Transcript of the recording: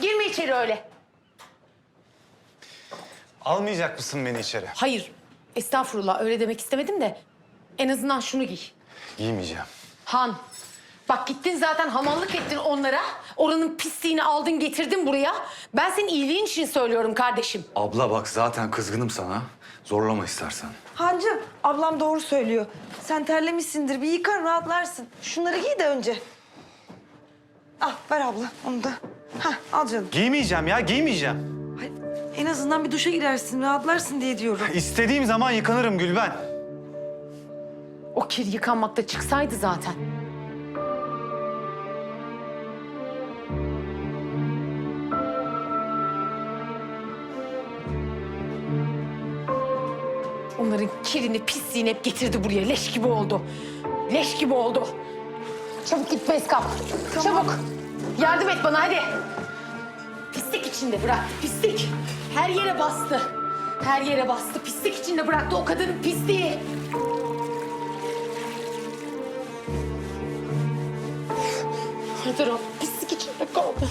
Girme içeri öyle. Almayacak mısın beni içeri? Hayır. Estağfurullah öyle demek istemedim de en azından şunu giy. Giymeyeceğim. Han. Bak gittin zaten hamallık ettin onlara. Oranın pisliğini aldın getirdin buraya. Ben senin iyiliğin için söylüyorum kardeşim. Abla bak zaten kızgınım sana. Zorlama istersen. Hancım, ablam doğru söylüyor. Sen terlemişsindir, bir yıkan rahatlarsın. Şunları giy de önce. Al, ver abla onu da. Hah, al canım. Giymeyeceğim ya, giymeyeceğim. Ay, en azından bir duşa girersin, rahatlarsın diye diyorum. İstediğim zaman yıkanırım Gülben. O kir yıkanmakta çıksaydı zaten. Onların kirini, pisliğini hep getirdi buraya. Leş gibi oldu. Leş gibi oldu. Çabuk git bez kap. Çabuk. Yardım et bana hadi. Pislik içinde bırak. Pislik. Her yere bastı. Her yere bastı. Pislik içinde bıraktı o kadının pisliği. Nedir o? Pislik içinde kaldı.